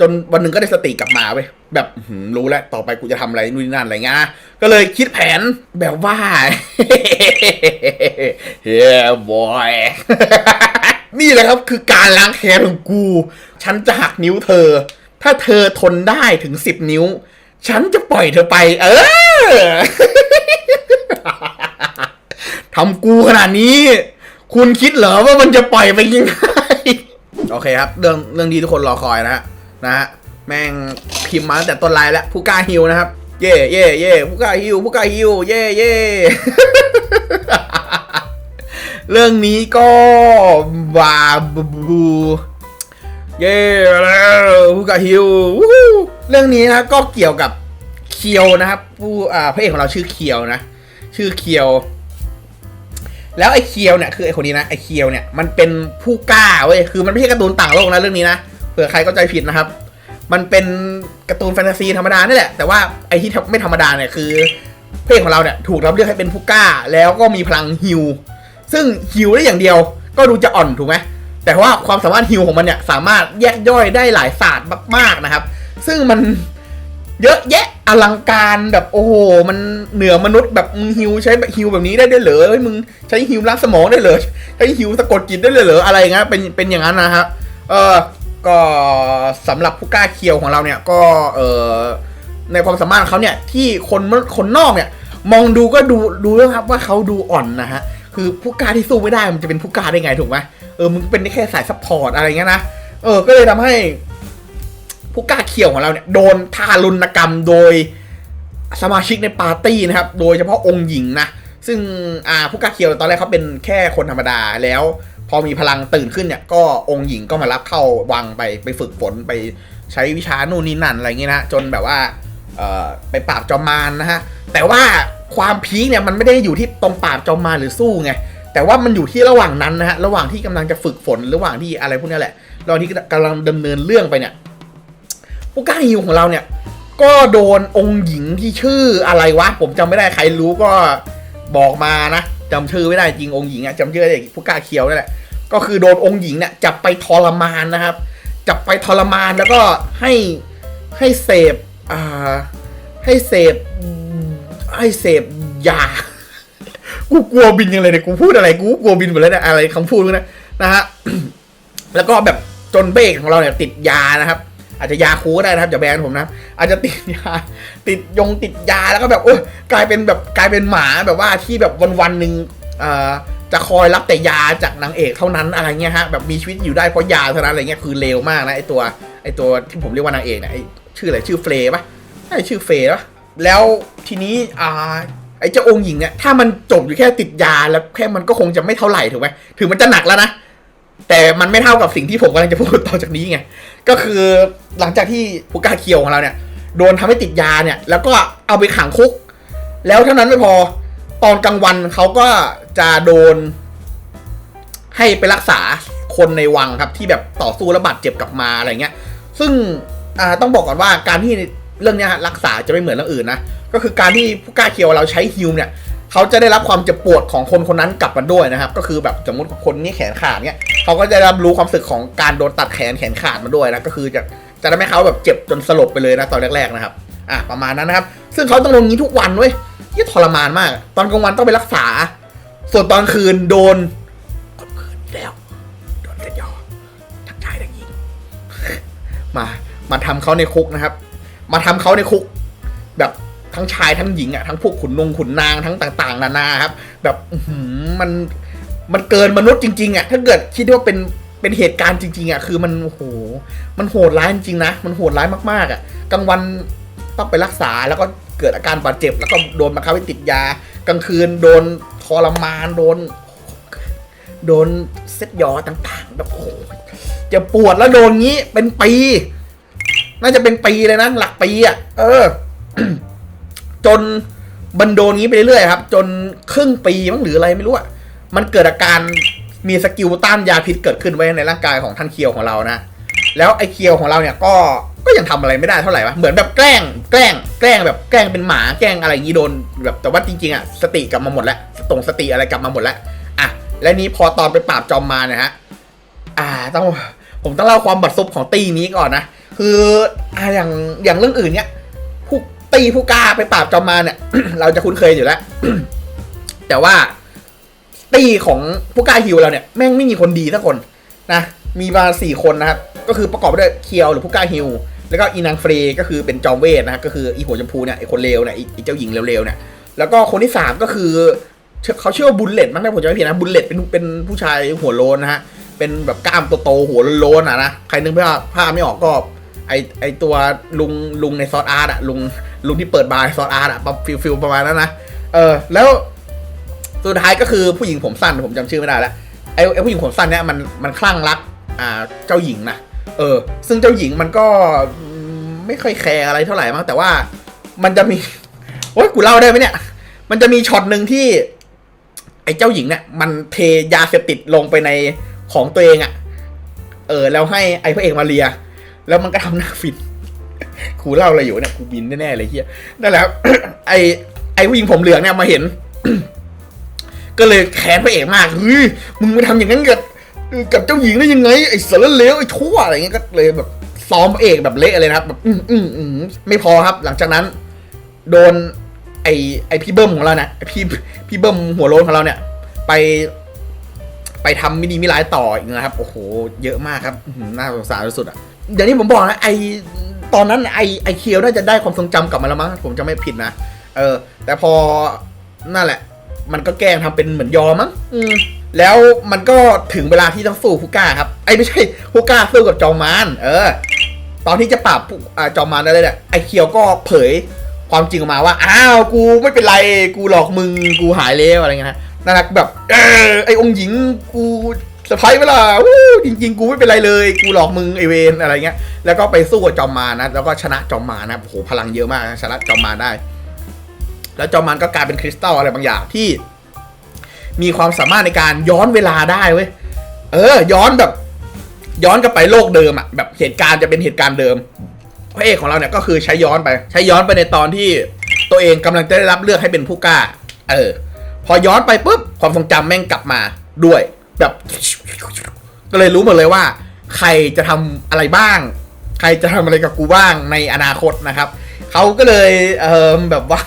จนวันหนึ่งก็ได้สติกลับมาเว้ยแบบรู้แล้วต่อไปกูจะทำอะไรนู่นนี่นั่นอะไรเงี้ยก็เลยคิดแผนแบบว่าเฮ้ยบอยนี่แหละครับคือการล้างแค้นของกู ฉันจะหักนิ้วเธอ ถ้าเธอทนได้ถึงสิบนิ้ว ฉันจะปล่อยเธอไป เออทำกูขนาดนี้ คุณคิดเหรอว่ามันจะปล่อยไปยังไงโอเคครับ เรื่องเรื่องที่ทุกคนรอคอยนะฮะ นะฮะแม่งพิมพ์มาตั้งแต่ต้นไลน์แล้วผู้กล้าฮิวนะครับ เย่เย่เย่ผู้กล้าฮิวผู้กล้าฮิวเย่เย่เรื่องนี้ก็บาบูเย่แล้วผู้กล้าฮิวเรื่องนี้นะก็เกี่ยวกับเคียวนะครับ ผู้อ่าพระเอกของเราชื่อเคียวนะ ชื่อเคียว แล้วไอ้เคียวเนี่ยคือไอ้คนนี้นะไอ้เคียวเนี่ยมันเป็นผู้กล้าเว้ยคือมันไม่ใช่การ์ตูนต่างโลกนะเรื่องนี้นะ ผื่อใครเข้าใจผิดนะครับ มันเป็นการ์ตูนแฟนตาซีธรรมดานี่แหละ แต่ว่าไอที่ไม่ธรรมดาเนี่ยคือเพลงของเราเนี่ยถูกรับเลือกให้เป็นผู้กล้า แล้วก็มีพลังฮิว ซึ่งฮิวได้อย่างเดียวก็ดูจะอ่อนถูกไหมแต่ว่าความสามารถฮิวของมันเนี่ยสามารถแยกย่อยได้หลายศาสตร์มาก ๆนะครับ ซึ่งมันเยอะแยะอลังการแบบโอ้โหมันเหนือมนุษย์แบบมึงฮิวใช้แบบฮิวแบบนี้ได้ด้วยเหรอเฮ้ยมึงใช้ฮิวล้างสมองได้เหรอใช้ฮิวสะกดจิตได้เลยเหรออะไรงเงี้ยเป็นเป็นอย่างนั้นนะครับเออ ก็สำหรับผู้กล้าเคียวของเราเนี่ยก็เออในความสามารถเขาเนี่ยที่คนคนนอกเนี่ยมองดูก็ดูดูแล้วครับว่าเขาดูอ่อนนะฮะคือผู้กล้าที่สู้ไม่ได้มันจะเป็นผู้กล้าได้ไงถูกไหมเออมึงเป็นแค่สายซัพพอร์ตอะไรเงี้ยนะเออก็เลยทำให้ผู้กล้าเขียวของเราเนี่ยโดนทารุณกรรมโดยสมาชิกในปาร์ตี้นะครับ โดยเฉพาะองค์หญิงนะซึ่งอ่าผู้กล้าเขียวตอนแรกเขาเป็นแค่คนธรรมดาแล้ว พอมีพลังตื่นขึ้นเนี่ยก็องค์หญิงก็มารับเข้าวังไปไปฝึกฝนไปใช้วิชานู่นนี่นั่นอะไรเงี้ยนะจนแบบว่าไปปราบจอมมารนะฮะแต่ว่าความพีคเนี่ยมันไม่ได้อยู่ที่ตรงปราบจอมมารหรือสู้ไงแต่ว่ามันอยู่ที่ระหว่างนั้นนะฮะระหว่างที่กำลังจะฝึกฝนระหว่างที่อะไรพวกนี้แหละระหว่างที่กำลังดำเนินเรื่องไปเนี่ยผู้กล้าฮิวของเราเนี่ย ก็โดนองค์หญิงที่ชื่ออะไรวะผมจำไม่ได้ใครรู้ก็บอกมานะ จำชื่อไม่ได้จริงองค์หญิงอะจำชื่อได้ผู้กล้าเคียวนั่นแหละก็คือโดนองค์หญิงเนี่ยจับไปทรมานนะครับ จับไปทรมานแล้วก็ให้ให้เสพอ่าให้เสพให้เสพยากูกลัวบินยังเลยเนี่ยกูพูดอะไรกูกลัวบินหมดแล้วเนี่ยอะไรคำพูดนะนะฮะแล้วก็แบบจนเบรกของเราเนี่ยติดยานะครับ อาจจะยาคูก็ได้นะครับอย่าแบนผมนะอาจจะติดยาติดยงติดยาแล้วก็แบบโอ้ยกลายเป็นแบบกลายเป็นหมาแบบว่าที่แบบวันวันหนึ่งจะคอยรับแต่ยาจากนางเอกเท่านั้นอะไรเงี้ยฮะแบบมีชีวิตอยู่ได้เพราะยาเท่านั้นอะไรเงี้ยคือเลวมากนะไอตัวไอตัวที่ผมเรียกว่านางเอกเนี่ยชื่ออะไรชื่อเฟรย์ปะใช่ชื่อเฟรย์ปะแล้วทีนี้อ่าไอเจ้าองค์หญิงเนี่ยถ้ามันจบอยู่แค่ติดยาแล้วแค่มันก็คงจะไม่เท่าไหร่ถูกไหมถึงมันจะหนักแล้วนะแต่มันไม่เท่ากับสิ่งที่ผมกำลังจะพูดต่อจากนี้ไง ก็คือหลังจากที่ผู้กล้าเคียวของเราเนี่ยโดนทำให้ติดยาเนี่ย แล้วก็เอาไปขังคุก แล้วเท่านั้นไม่พอตอนกลางวันเขาก็จะโดน ให้ไปรักษาคนในวังครับ ที่แบบต่อสู้แล้วบาดเจ็บกลับมาอะไรเงี้ย ซึ่งต้องบอกก่อนว่าการที่เรื่องนี้รักษาจะไม่เหมือนเรื่องอื่นนะก็คือการที่ผู้กล้าเคียวเราใช้ฮิวเนี่ยเขาจะได้รับความเจ็บปวดของคนคนนั้นกลับมาด้วยนะครับ ก็คือแบบสมมติคนนี้แขนขาดเนี่ย เขาก็จะรับรู้ความรู้สึกของการโดนตัดแขนแขนขาดมาด้วยนะก็คือจะจะทำให้เขาแบบเจ็บจนสลบไปเลยนะตอนแรกๆนะครับอะประมาณนั้นนะครับ ซึ่งเขาต้องโดนงี้ทุกวันเว้ยยี่ทรมานมาก ตอนกลางวันต้องไปรักษา ส่วนตอนคืนโดนข่มขืนแล้วโดนกันยอทั้งชายทั้งหญิงมา มาทำเขาในคุกนะครับ มาทำเขาในคุก แบบทั้งชายทั้งหญิงอะทั้งพวกขุนนงขุนนางทั้งต่าง ๆ นานาครับ แบบหือมัน มันเกินมนุษย์จริงๆอะถ้าเกิดคิดว่าเป็นเป็นเหตุการณ์จริงๆอะคือมันโหมันโหดร้ายจริงๆนะมันโหดร้ายมากๆอะกลางวันต้องไปรักษาแล้วก็เกิดอาการบาดเจ็บ แล้วก็โดนบังคับให้ติดยากลางคืนโดนทรมานโดน โดนเซ็ตยอต่างๆแบบโอ้โหจะปวดแล้วโดนงี้เป็นปี น่าจะเป็นปีเลยนะหลักปีอะเออ จนบันโดนงี้ไปเรื่อยๆครับ จนครึ่งปีมั้งหรืออะไรไม่รู้อะ มันเกิดอาการมีสกิลต้านยาพิษเกิดขึ้นไว้ในร่างกายของท่านเคียวของเรานะ แล้วไอ้เคียวของเราเนี่ยก็ก็ยังทำอะไรไม่ได้เท่าไหร่วะเหมือนแบบแกล้งแกล้งแกล้งแบบแกล้งเป็นหมาแกล้งอะไรอย่างงี้โดนแบบแต่ว่าจริงๆอะสติกลับมาหมดแล้วตรงสติอะไรกลับมาหมดแล้วอะและนี้พอตอนไปปราบจอมมาเนะฮะอ่าต้องผมต้องเล่าความบัดซบของตีนี้ก่อนนะคืออะอย่างอย่างเรื่องอื่นเนี้ยผู้ตีผู้กล้าไปปราบจอมมาเนี่ย เราจะคุ้นเคยอยู่แล้ว แต่ว่า ตีของผู้กล้าฮิวเราเนี่ยแม่งไม่มีคนดีสักคนนะมีมาสี่คนนะครับก็คือประกอบไปด้วยเคียวหรือผู้กล้าฮิวแล้วก็อีนางเฟรก็คือเป็นจอมเวทนะครับก็คืออีหัวชมพูเนี่ยไอคนเลวเนี่ยไอเจ้าหญิงเร็วๆเนี่ยแล้วก็คนที่สามก็คือเขาเชื่อว่าบุลเลตมั้งถ้าผมจำไม่ผิดนะบุลเลตเป็นเป็นผู้ชายหัวโลนนะฮะเป็นแบบกล้ามโตๆหัวโลนๆอะนะใครนึกภาพภาพไม่ออกก็ไอไอตัวลุงลุงในซอสอาร์ตอะลุงลุงที่เปิดบาร์ซอสอาร์ตอะฟิลฟิลประมาณนั้นนะเออแล้ว สุดท้ายก็คือผู้หญิงผมสั้นผมจำชื่อไม่ได้แล้วไอไอผู้หญิงผมสั้นเนี่ยมันมันคลั่งรักอ่าเจ้าหญิงนะเออ ซึ่งเจ้าหญิงมันก็ไม่ค่อยแคร์อะไรเท่าไหร่มั้งแต่ว่ามันจะมีโอ้ยกูเล่าได้ไหมเนี่ย มันจะมีช็อตหนึ่งที่ ไอ้เจ้าหญิงเนี่ยมันเทยาเสพติดลงไปในของตัวเองอะ่ะ เออ แล้วให้ไอ้พระเอกมาเลีย แล้วมันก็ทำหน้าฟินกูเล่าอะไรอยู่เนี่ยกูบินแน่ๆเลยเฮียนั่นแหละไอ้ไอ้ผู้หญิงผมเหลืองเนี่ยมาเห็น ก็เลยแค้นพระเอกมากเฮ้ยมึงไปทำอย่างนั้นกับกับเจ้าหญิงได้ยังไงไอ้สารเลวไอ้ชั่วอะไรเงี้ยก็เลยแบบซ้อมพระเอกแบบเละเลยนะครับแบบอืมอืมอืมไม่พอครับ หลังจากนั้น โดน ไอ้ไอ้พี่เบิ้มของเราเนี่ยไอ้พี่พี่เบิ้มหัวโล้นของเราเนี่ย ไป ไปทำมินิมิร้ายต่ออีกนะครับ โอ้โห เยอะมากครับน่าสงสารที่สุดอะอย่างที่ผมบอกนะไอตอนนั้นไอไอเคียวน่าจะได้ความทรงจำกลับมาแล้วมั้งผมจะไม่ผิดนะเออ แต่พอนั่นแหละ มันก็แกล้งทำเป็นเหมือนยอมมั้งอืม แล้วมันก็ถึงเวลาที่ต้องสู้ฮูก้าครับไอยไม่ใช่ฮูก้าสู้กับจอมมารเออ ตอนที่จะปราบผู้อ่าจอมมารได้เลยเนี่ยไอเคียวก็เผยความจริงออกมาว่า อ้าวกูไม่เป็นไรกูหลอกมึงกูหายแล้วอะไรเงี้ยนะน่ารักแบบเออไอองค์หญิงกูเซอร์ไพรส์เวลาวู้จริง ๆ กูไม่เป็นไรเลย กูหลอกมึงไอเวนอะไรเงี้ย แล้วก็ไปสู้กับจอมมารนะแล้วก็ชนะจอมมารนะโอ้โหพลังเยอะมากนะชนะจอมมารได้ แล้วจอมมารก็กลายเป็นคริสตัลอะไรบางอย่างที่ มีความสามารถในการย้อนเวลาได้เว้ยเออ ย้อนแบบ ย้อนกลับไปโลกเดิมอะแบบเหตุการณ์จะเป็นเหตุการณ์เดิมพระเอกของเราเนี่ยก็คือใช้ย้อนไป ใช้ย้อนไปในตอนที่ตัวเองกำลังจะได้รับเลือกให้เป็นผู้กล้า เออ พอย้อนไปปุ๊บความทรงจำแม่งกลับมาด้วย แบบ ก็เลยรู้หมดเลยว่า ใครจะทำอะไรบ้าง ใครจะทำอะไรกับกูบ้างในอนาคตนะครับเขาก็เลยเออแบบว่า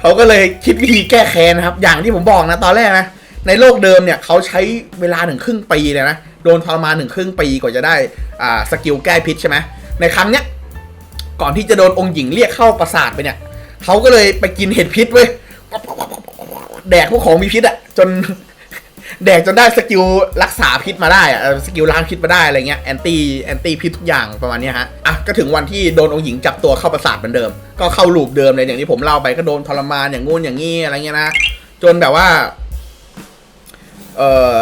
เขาก็เลยคิดวิธีแก้แค้นนะครับ อย่างที่ผมบอกนะตอนแรกนะ ในโลกเดิมเนี่ยเขาใช้เวลาถึงครึ่งปีเลยนะ โดนทรมานถึงครึ่งปีกว่าจะได้อ่าสกิลแก้พิษใช่ไหมในครั้งเนี้ยก่อนที่จะโดนองค์หญิงเรียกเข้าปราสาทไปเนี่ยเขาก็เลยไปกินเห็ดพิษเว้ยแดกพวกของมีพิษอะจน แดกจนได้สกิลรักษาพิษมาได้อะสกิลล้างพิษมาได้อะไรเงี้ยแอนตี้แอนตี้พิษทุกอย่างประมาณนี้ฮะอะก็ถึงวันที่โดนองค์หญิงจับตัวเข้าปราสาทเหมือนเดิม ก็เข้าลูปเดิมเลยอย่างที่ผมเล่าไปก็โดนทรมานอย่างงู้นอย่างงี้อะไรเงี้ยนะจนแบบว่าเอ่อ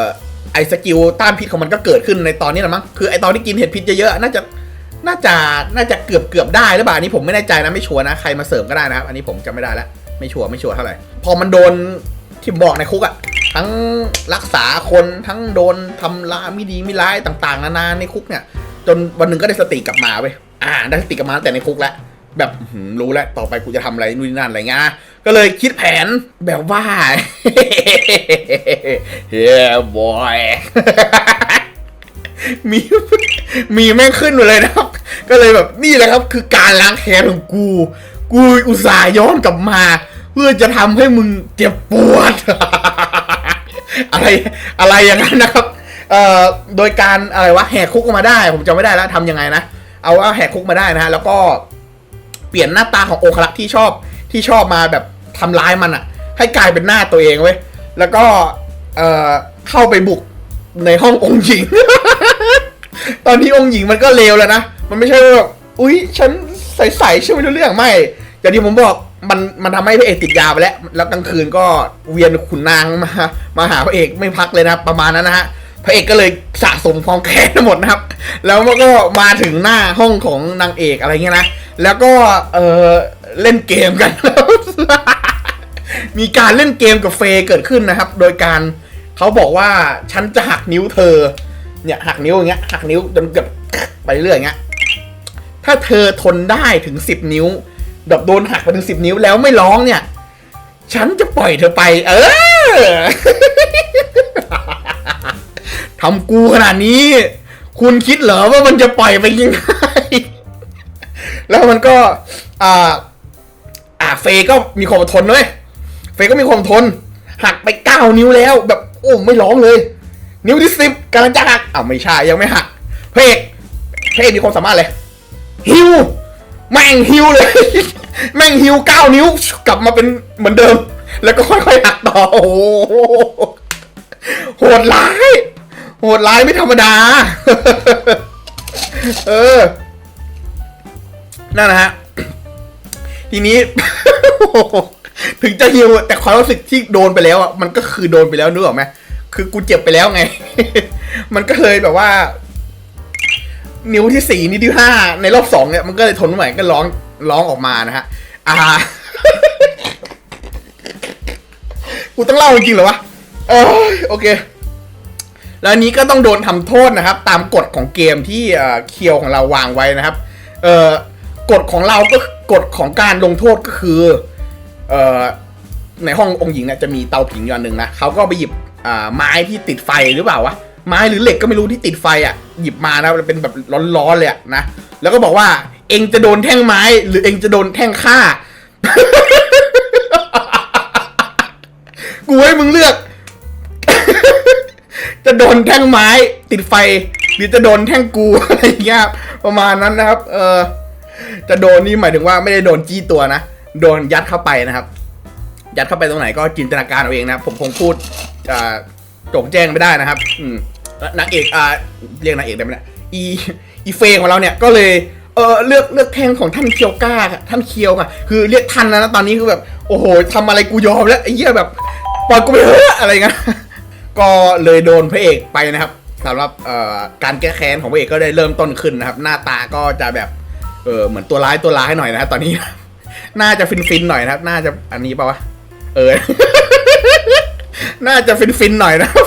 ไอสกิลต้านพิษของมันก็เกิดขึ้นในตอนนี้แหละมั้งคือไอตอนที่กินเห็ดพิษเยอะๆน่าจะน่าจะน่าจะเกือบเกือบได้หรือเปล่านนี้ผมไม่แน่ใจนะไม่ชัวร์นะใครมาเสริมก็ได้นะครับอันนี้ผมจำไม่ได้แล้วไม่ชัวร์ไม่ชัวร์เท่าไหร่พอมันโดน ที่บอกในคุกอะทั้งรักษาคนทั้งโดนทำร้ายไม่ดีไม่ร้ายต่าง ๆ นานาในคุกเนี่ย จนวันหนึ่งก็ได้สติกลับมาเว้ยอ่า ได้สติกลับมาตั้งแต่ในคุกแล้วแบบรู้แล้วต่อไปกูจะทำอะไรนู่นนี่นั่นอะไรเงี้ยก็เลยคิดแผนแบบว่าเฮ้ยบอยมีมีแม่งขึ้นมาเลยนะครับ ก็เลยแบบนี่แหละครับ คือการล้างแค้นของกู กูอุตส่าห์ย้อนกลับมา เพื่อจะทำให้มึงเจ็บปวด อะไรอะไรอย่างนั้นนะครับเอ่อโดยการอะไรวะแหกคุกออกมาได้ ผมจำไม่ได้แล้วทำยังไงนะเอาว่าแหกคุกมาได้นะฮะแล้วก็เปลี่ยนหน้าตาของโอคารักที่ชอบที่ชอบมาแบบทำร้ายมันอะให้กลายเป็นหน้าตัวเองเว้ยแล้วก็เอ่อเข้าไปบุกในห้ององค์หญิง ตอนที่องค์หญิงมันก็เลวแล้วนะ มันไม่ใช่ว่าแบบ อุ๊ย ฉันใสๆใช่ไหมรู้เรื่องไม่ อย่างที่ผมบอก มันมันทำให้พระเอกติดยาไปแล้ว แล้วกลางคืนก็เวียนขุนนางมามาหาพระเอกไม่พักเลยนะประมาณนั้นนะฮะพระเอกก็เลยสะสมความแค้นทั้งหมดนะครับ แล้วมันก็มาถึงหน้าห้องของนางเอกอะไรเงี้ยนะ แล้วก็เออเล่นเกมกัน มีการเล่นเกมกับเฟย์เกิดขึ้นนะครับ โดยการเขาบอกว่าฉันจะหักนิ้วเธอ เนี่ยหักนิ้วอย่างเงี้ยหักนิ้วจนเกือบไปเรื่อยอย่างเงี้ย ถ้าเธอทนได้ถึงสิบนิ้ว แบบโดนหักไปถึงสิบนิ้วแล้วไม่ร้องเนี่ย ฉันจะปล่อยเธอไป เออทำกูขนาดนี้ คุณคิดเหรอว่ามันจะปล่อยไปยังไงแล้วมันก็อ่าอ่าเฟย์ก็มีความอดทนเลยเฟย์ก็มีความทน หักไปเก้านิ้วแล้ว แบบโอ้ไม่ร้องเลย นิ้วที่สิบกำลังจะหักอ้าวไม่ใช่ยังไม่หัก เพเอกเพเอกมีความสามารถเลยฮิว แม่งฮิวเลย แม่งฮิวเก้านิ้วกลับมาเป็นเหมือนเดิม แล้วก็ค่อยๆหักต่อ โอ้โหโหดร้าย โหดร้ายไม่ธรรมดา เออ นั่นนะฮะ ทีนี้ ถึงจะฮิวแต่ความรู้สึกที่โดนไปแล้วอะมันก็คือโดนไปแล้วนึกออกไหมคือกูเจ็บไปแล้วไง มันก็เลยแบบว่า นิ้วที่สี่นิ้วที่ห้าในรอบสองเนี่ยมันก็เลยทนไม่ไหวก็ร้องร้องออกมานะฮะอ่ากูต้องเล่าจริงๆเหรอวะเออโอเค แล้วนี้ก็ต้องโดนทำโทษนะครับ ตามกฎของเกมที่เคียวของเราวางไว้นะครับ เออกฎของเราก็กฎของการลงโทษก็คือเออในห้ององค์หญิงเนี่ยจะมีเตาผิงอยู่อันหนึ่งนะเขาก็ไปหยิบไม้ที่ติดไฟหรือเปล่าวะ ไม้หรือเหล็กก็ไม่รู้ที่ติดไฟอะหยิบมานะเป็นแบบร้อนๆเลยะนะแล้วก็บอกว่าเองจะโดนแท่งไม้ หรือเองจะโดนแท่งฆ่า กูให้มึงเลือก จะโดนแท่งไม้ติดไฟ หรือจะโดนแท่งกูอะไรเงี้ยประมาณนั้นนะครับ เออจะโดนนี่หมายถึงว่าไม่ได้โดนจี้ตัวนะโดนยัดเข้าไปนะครับ ยัดเข้าไปตรงไหนก็จินตนาการเอาเองนะผมคงพูดอ่าโจงแจ้งไม่ได้นะครับ อืม นางเอกอ่าเรียกนางเอกได้ไหมเนี่ยอีอีเฟงของเราเนี่ยก็เลยเออเลือกเลือกแท่งของท่านเคียวก้าค่ะท่านเคียวอะ คือเรียกท่านนะตอนนี้คือแบบโอ้โหทำอะไรกูยอมแล้วไอ้เหี้ยแบบปล่อยกูไปเถอะอะไรเงี้ยก็เลยโดนพระเอกไปนะครับสำหรับการแก้แค้นของพระเอกก็ได้เริ่มต้นขึ้นนะครับ หน้าตาก็จะแบบเออเหมือนตัวร้ายตัวร้ายหน่อยนะครับตอนนี้ น่าจะฟินๆหน่อยนะครับ น่าจะอันนี้ป่าวะเออ น่าจะฟินๆหน่อยนะครับ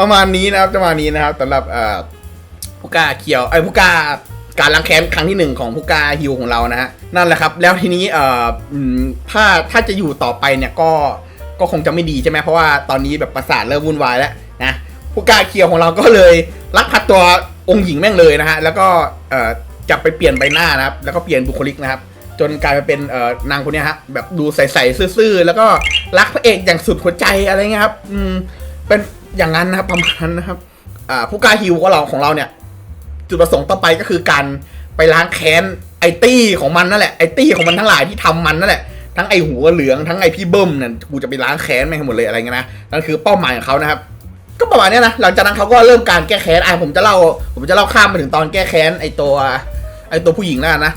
ประมาณนี้นะครับประมาณนี้นะครับสำหรับเอ่อผู้กาเขียวไอ้ผู้กาการล้างแค้นครั้งที่หนึ่งของผู้กาฮิวของเรานะฮะนั่นแหละครับ แล้วทีนี้เอ่อถ้าถ้าจะอยู่ต่อไปเนี่ยก็ก็คงจะไม่ดีใช่ไหมเพราะว่าตอนนี้แบบประสาทเริ่มวุ่นวายแล้วนะผู้กาเคียวของเราก็เลยลักพาตัวองค์หญิงแม่งเลยนะฮะแล้วก็เอ่อจับไปเปลี่ยนใบหน้านะครับ แล้วก็เปลี่ยนบุคลิกนะครับ จนกลายมาเป็นเอ่อนางคนนี้ฮะแบบดูใสๆซื่อๆแล้วก็รักพระเอกอย่างสุดหัวใจอะไรเงี้ยครับอืมเป็น อย่างนั้นนะครับประมาณนั้นนะครับผู้กล้าฮิวของเราของเราเนี่ย จุดประสงค์ต่อไปก็คือการไปล้างแค้นไอตี้ของมันนั่นแหละไอตี้ของมันทั้งหลายที่ทำมันนั่นแหละทั้งไอหัวเหลืองทั้งไอพี่เบิ้มเนี่ยกูจะไปล้างแค้นแม่งหมดเลยอะไรเงี้ยนะนั่นคือเป้าหมายของเขานะครับ ก็ประมาณนี้นะหลังจากนั้นเขาก็เริ่มการแก้แค้นอะผมจะเล่าผมจะเล่าข้ามไปถึงตอนแก้แค้นไอตัวไอตัวผู้หญิงแล้วนนะ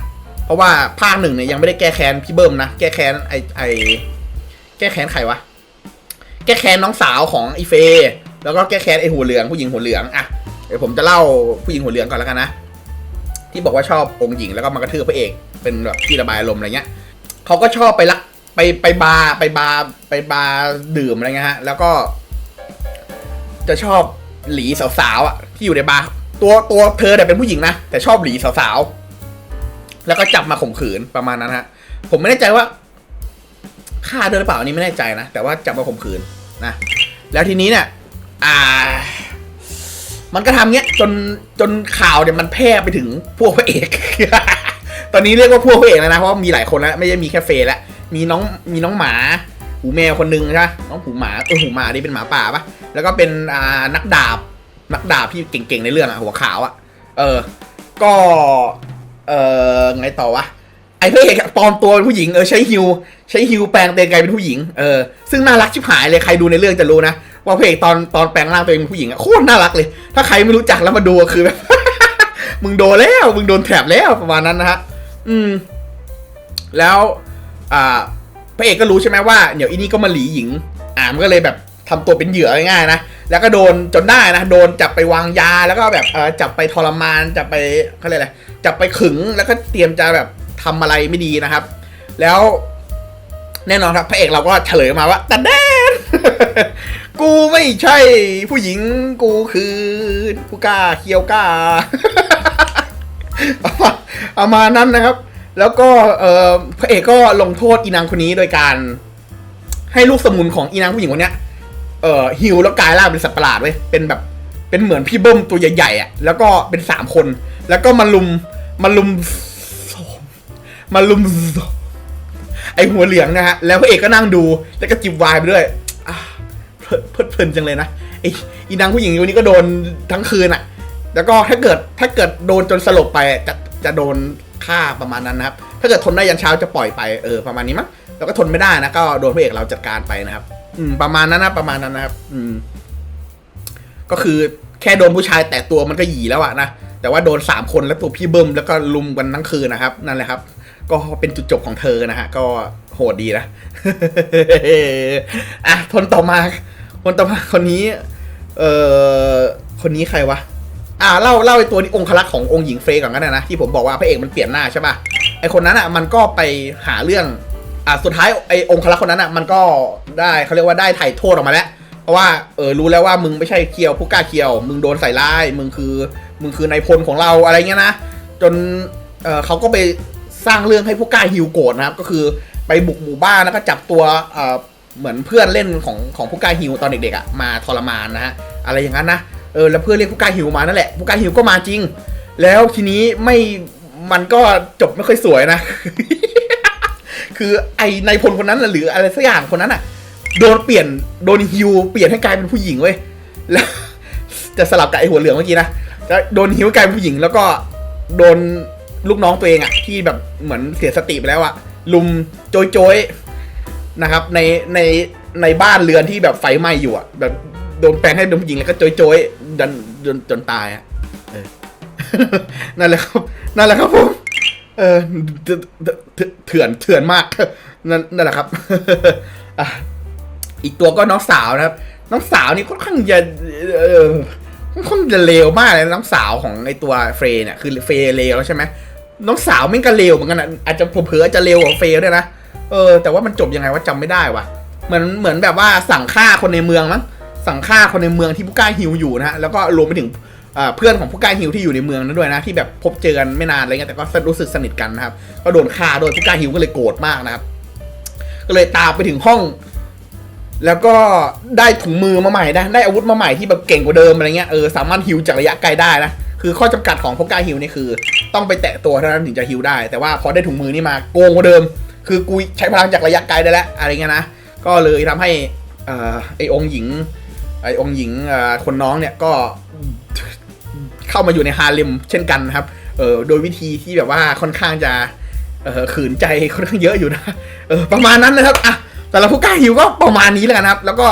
เพราะว่าภาคหนึ่งเนี่ยยังไม่ได้แก้แค้นพี่เบิ้มนะแก้แค้นไอไอแก้แค้นใครวะแก้แค้นน้องสาวของไอเฟย์ แล้วก็แก้แค้นไอ้หัวเหลืองผู้หญิงหัวเหลืองอะเดี๋ยวผมจะเล่าผู้หญิงหัวเหลืองก่อนแล้วกันนะที่บอกว่าชอบองค์หญิงแล้วก็มากระทืบพระเอกเป็นแบบที่ระบายอารมณ์อะไรเงี้ยเขาก็ชอบไปละไปไปบาร์ไปบาร์ไปบาร์ดื่มอะไรเงี้ยฮะแล้วก็ จะชอบหลีสาวๆอะที่อยู่ในบาร์ตัวตัวเธอเนี่ยเป็นผู้หญิงนะแต่ชอบหลีสาวๆแล้วก็จับมาข่มขืนประมาณนั้นฮะผมไม่แน่ใจว่าฆ่าด้วยหรือเปล่าอันนี้ไม่แน่ใจนะแต่ว่าจับมาข่มขืนนะแล้วทีนี้เนี่ย อ่า มันก็ทำเงี้ยจนจนข่าวเนี่ยมันแพร่ไปถึงพวกพระเอก ตอนนี้เรียกว่าพวกพระเอกแล้วนะเพราะว่ามีหลายคนแล้วไม่ใช่มีแค่เฟยแล้วมีน้องมีน้องหมา หูแมวคนหนึงใช่ไหมน้องหูหมาเออหูหมานี่เป็นหมาป่าปะแล้วก็เป็นอ่านักดาบนักดาบที่เก่งๆในเรื่องอะหัวขาวอะเออ ก็ เออไงต่อวะไอ้พระเอกปลอมตัวเป็นผู้หญิงเออใช้ฮิวใช้ฮิวแปลงเตงไกลเป็นผู้หญิงเออซึ่งน่ารักชิบหายเลยใครดูในเรื่องจะรู้นะ ว่าพระเอกตอนตอนแปลงร่างตัวเองเป็นผู้หญิงอะโคตรน่ารักเลย ถ้าใครไม่รู้จักแล้วมาดูคือแบบ มึงโดนแล้ว มึงโดนแถบแล้วประมาณนั้นนะฮะอืม แล้วอ่าพระเอกก็รู้ใช่ไหมว่าเดี๋ยวอีนี่ก็มาหลีหญิง อ่ามันก็เลยแบบทำตัวเป็นเหยื่อง่ายๆนะ แล้วก็โดนจนได้นะ โดนจับไปวางยา แล้วก็แบบเออจับไปทรมาน จับไปเขาเรียกอะไร จับไปขึง แล้วก็เตรียมจะแบบทำอะไรไม่ดีนะครับ แล้วแน่นอนครับ พระเอกเราก็เฉลยมาว่าแต่แดน กูไม่ใช่ ผู้หญิงกูคือ ผู้กล้าเคียวกล้าเอามานั้นนะครับ แล้วก็เออพระเอกก็ลงโทษอีนางคนนี้โดยการให้ลูกสมุนของอีนางผู้หญิงคนเนี้ยเอ่อฮิวแล้วกลายร่างเป็นสัตว์ประหลาดเว้ยเป็นแบบเป็นเหมือนพี่เบิ้มตัวใหญ่ๆอะแล้วก็เป็นสามคน แล้วก็มาลุมมาลุมมาลุมไอหัวเหลืองนะฮะแล้วพระเอกก็นั่งดูแล้วก็จิบวายไปด้วยอะ เพลิดเพลินจังเลยนะไออีนางผู้หญิงคนนี้ก็โดนทั้งคืนอะ แล้วก็ถ้าเกิดถ้าเกิดโดนจนสลบไปจะจะโดนฆ่าประมาณนั้นนะครับ ถ้าเกิดทนได้ยันเช้าจะปล่อยไปเออประมาณนี้มั้งแล้วก็ทนไม่ได้นะก็โดนพระเอกเราจัดการไปนะครับ อืม ประมาณนั้นนะประมาณนั้นนะครับ อืม ก็คือแค่โดนผู้ชายแต่ตัวมันก็หยีแล้วอะนะแต่ว่าโดนสามคนแล้วตัวพี่เบิ้มแล้วก็ลุมกันทั้งคืนนะครับ นั่นแหละครับ ก็เป็นจุดจบของเธอนะฮะก็ โหดดีนะอะคนต่อมาคนต่อมาคนนี้ เอ่อคนนี้ใครวะอ่าเล่าเล่าไอ้ตัวนี้องคลักษ์ขององค์หญิงเฟยก่อนก็ได้นะที่ผมบอกว่าพระเอกมันเปลี่ยนหน้าใช่ป่ะไอคนนั้นอะมันก็ไปหาเรื่องอ่าสุดท้ายไอองคลักษ์คนนั้นอะมันก็ได้เขาเรียกว่าได้ไถ่โทษออกมาแล้วเพราะว่าเออรู้แล้วว่ามึงไม่ใช่เคียวผู้กล้าเคียว มึงโดนใส่ร้ายมึงคือมึงคือนายพลของเราอะไรเงี้ยนะจนเออเขาก็ไปสร้างเรื่องให้ผู้กล้าฮิวโกรธนะครับก็คือ ไปบุกหมู่บ้านแล้วก็จับตัวเหมือนเพื่อนเล่นของของผู้กล้าฮิวตอนเด็กๆอะมาทรมานนะฮะอะไรอย่างนั้นนะเออแล้วเพื่อนเรียกผู้กล้าฮิวมานั่นแหละผู้กล้าฮิวก็มาจริง แล้วทีนี้ไม่มันก็จบไม่ค่อยสวยนะ คือไอ้นพลคนนั้นหรืออะไรสักอย่างคนนั้นอะโดนเปลี่ยนโดนฮิวเปลี่ยนให้กลายเป็นผู้หญิงเว้ยแล้วจะสลับกับไอหัวเหลืองเมื่อกี้นะแล้วโดนฮิวกลายเป็นผู้หญิง แล้วก็โดนลูกน้องตัวเองอะที่แบบเหมือนเสียสติไปแล้วอะ ลุมโจยโจยๆนะครับ ในในในบ้านเรือนที่แบบไฟไหม้อยู่อะแบบโดนแปลงให้เป็นผู้หญิงแล้วก็โจยโจยๆจนจนจนตายอะเออนั่นแหละครับ นั่นแหละครับผมเออเถื่อนเถื่อนมาก นั่นนั่นแหละครับอีกตัวก็น้องสาวนะครับ น้องสาวนี่ค่อนข้างจะเออค่อนข้างจะเลวมากเลยน้องสาวของไอตัวเฟร์เนี่ยคือเฟร์เลวแล้วใช่ไหม น้องสาวไม่งก็เลวเหมือนกันนะอาจจะเผลอๆอจะเลวกว่าเฟรย์ด้วยนะเออแต่ว่ามันจบยังไงว่าจำไม่ได้ว่ะเหมือนเหมือนแบบว่าสั่งฆ่าคนในเมืองมั้งสั่งฆ่าคนในเมืองที่ผู้กล้าฮิวอยู่นะฮะแล้วก็รวมไปถึงเพื่อนของผู้กล้าฮิวที่อยู่ในเมืองนั้นด้วยนะที่แบบพบเจอกันไม่นานอะไรเงี้ยแต่ก็รู้สึกสนิทกันนะครับก็โดนฆ่าโดยผู้กล้าฮิวก็เลยโกรธมากนะครับ ก็เลยตามไปถึงห้อง แล้วก็ได้ถุงมือมาใหม่ได้ได้อาวุธมาใหม่ที่แบบเก่งกว่าเดิมอะไรเงี้ยเออสามารถฮิวจากระยะไกลได้นะ คือข้อจำกัดของพวกกล้าฮิวนี่คือ ต้องไปแตะตัวเท่านั้นถึงจะฮิวได้ แต่ว่าพอได้ถุงมือนี่มาโกงกว่าเดิม คือกูใช้พลังจากระยะไกลได้แล้วอะไรเงี้ยนะ ก็เลยทำให้เอ่อไอองค์หญิง ไอองค์หญิงคนน้องเนี่ยก็เข้ามาอยู่ในฮาเลมเช่นกันนะครับ เออโดยวิธีที่แบบว่าค่อนข้างจะเออขืนใจค่อนข้างเยอะอยู่นะ เออประมาณนั้นนะครับ อะ แต่ละผู้กล้าฮิวก็ประมาณนี้แล้วกันนะครับ แล้วก็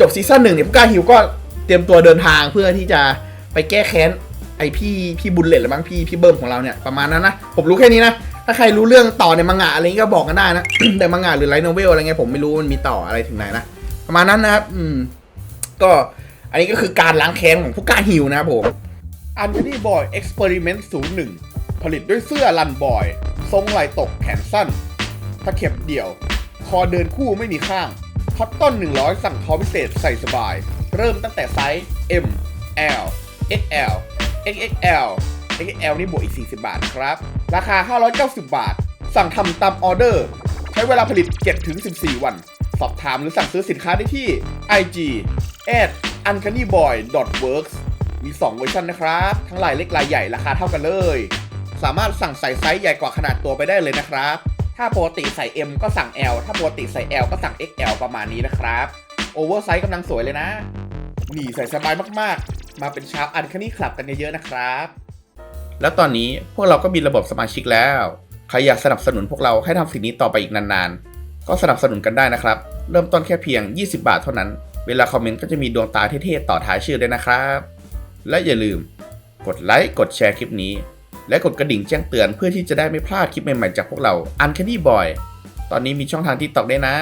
จบซีซั่นหนึ่งเนี่ยผู้กล้าฮิวก็เตรียมตัวเดินทางเพื่อที่จะไปแก้แค้น ไอพี่พี่บุญเลตหรือบ้างพี่พี่เบิ้มของเราเนี่ยประมาณนั้นนะ ผมรู้แค่นี้นะ ถ้าใครรู้เรื่องต่อในมังงะอะไรนี้ก็บอกกันได้นะ แต่มังงะหรือไลท์โนเวลอะไรเงี้ยผมไม่รู้มันมีต่ออะไรถึงไหนนะประมาณนั้นนะครับอืมก็อันนี้ก็คือการล้างแค้นของผู้กล้าฮิวนะครับผมอันนี้บอยเอ็กซ์เพร์เมนต์01ผลิตด้วยเสื้อรันบอย ทรงไหล่ตกแขนสั้นตะเข็บเดี่ยว คอเดินคู่ไม่มีข้างคอตตอน 100 สั่งทอพิเศษใส่สบาย เริ่มตั้งแต่ไซส์ M L XL XXL XXL นี่บวกอีก 40 บาทครับ ราคา 590 บาท สั่งทำตามออเดอร์ ใช้เวลาผลิต 7-14 วัน สอบถามหรือสั่งซื้อสินค้าได้ที่ IG at uncannyboy works มี 2 เวอร์ชันนะครับ ทั้งลายเล็กลายใหญ่ราคาเท่ากันเลย สามารถสั่งใส่ไซส์ใหญ่กว่าขนาดตัวไปได้เลยนะครับ ถ้าปกติใส่ M ก็สั่ง L ถ้าปกติใส่ L ก็สั่ง XL ประมาณนี้นะครับ โอเวอร์ไซส์กำลังสวยเลยนะนี่ใส่สบายมาก มาเป็นชาร์ปอันคนี่คลับกันเยอะๆนะครับ แล้วตอนนี้พวกเราก็มีระบบสมาชิกแล้ว ใครอยากสนับสนุนพวกเราให้ทำสิ่งนี้ต่อไปอีกนานๆ ก็สนับสนุนกันได้นะครับ เริ่มต้นแค่เพียง 20 บาทเท่านั้น เวลาคอมเมนต์ก็จะมีดวงตาเท่ๆต่อท้ายชื่อด้วยนะครับ และอย่าลืม กดไลค์กดแชร์คลิปนี้ และกดกระดิ่งแจ้งเตือนเพื่อที่จะได้ไม่พลาดคลิปใหม่ๆจากพวกเรา Uncanny Boy ตอนนี้มีช่องทางที่ตอกได้วยนะ